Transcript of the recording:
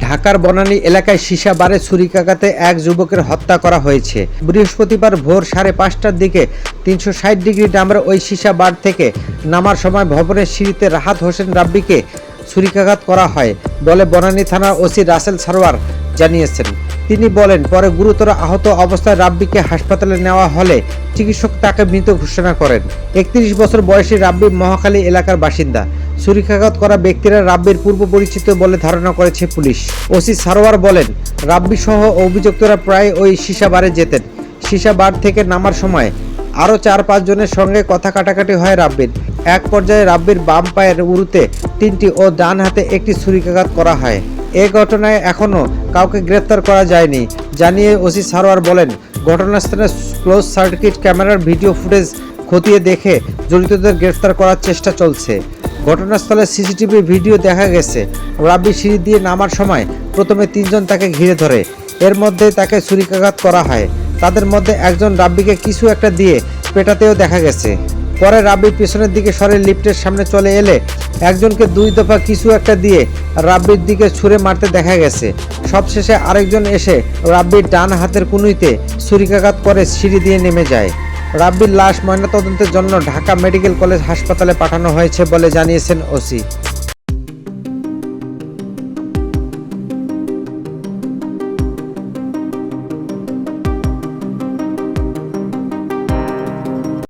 ঢাকার বনানী এলাকায় সীসা বারে ছুরিকাঘাতে এক যুবকের হত্যা করা হয়েছে। বৃহস্পতিবার ভোর সাড়ে পাঁচটার দিকে তিনশো ষাট ডিগ্রি ডামরা ওই সীসা বার থেকে নামার সময় ভবনের সিঁড়িতে রাহাত হোসেন রাব্বিকে ছুরিকাঘাত করা হয় বলে বনানী থানার ওসি রাসেল সারোয়ার জানিয়েছেন। তিনি বলেন, পরে গুরুতর আহত অবস্থায় রাব্বিকে হাসপাতালে নেওয়া হলে চিকিৎসক তাকে মৃত ঘোষণা করেন। একত্রিশ বছর বয়সী রাব্বি মহাখালী এলাকার বাসিন্দা। ছুরিকাঘাত করা ব্যক্তিরা রাব্বির পূর্ব পরিচিত বলে ধারণা করেছে পুলিশ। ওসি সারোয়ার বলেন রাব্বি সহ অভিযুক্তরা প্রায় ওই সীসা বারে যেতেন। সীসা বার থেকে নামার সময় আরও চার পাঁচজনের সঙ্গে কথা কাটাকাটি হয় রাব্বির। এক পর্যায়ে রাব্বির বাম পায়ের উরুতে তিনটি ও ডান হাতে একটি ছুরিকাঘাত করা হয়। এ ঘটনায় এখনও কাউকে গ্রেপ্তার করা যায়নি। জানিয়ে ওসি সারোয়ার বলেন, ঘটনাস্থলে ক্লোজ সার্কিট ক্যামেরার ভিডিও ফুটেজ খতিয়ে দেখে জড়িতদের গ্রেফতার করার চেষ্টা চলছে। ঘটনাস্থলে সিসিটিভি ভিডিও দেখা গেছে। রাব্বি সিঁড়ি দিয়ে নামার সময় প্রথমে তিনজন তাকে ঘিরে ধরে। এর মধ্যে তাকে ছুরিকাঘাত করা হয়। তাদের মধ্যে একজন রাব্বিকে কিছু একটা দিয়ে পেটাতেও দেখা গেছে। পরে রাব্বি পেছনের দিকে সরে লিফটের সামনে চলে এলে একজনকে দুই দফা কিছু একটা দিয়ে রাব্বির দিকে ছুঁড়ে মারতে দেখা গেছে। সবশেষে আরেকজন এসে রাব্বির ডান হাতের কুনুইতে ছুরিকাঘাত করে সিঁড়ি দিয়ে নেমে যায়। রাব্বির লাশ ময়নাতদন্তের জন্য ঢাকা মেডিকেল কলেজ হাসপাতালে পাঠানো হয়েছে বলে জানিয়েছেন ওসি।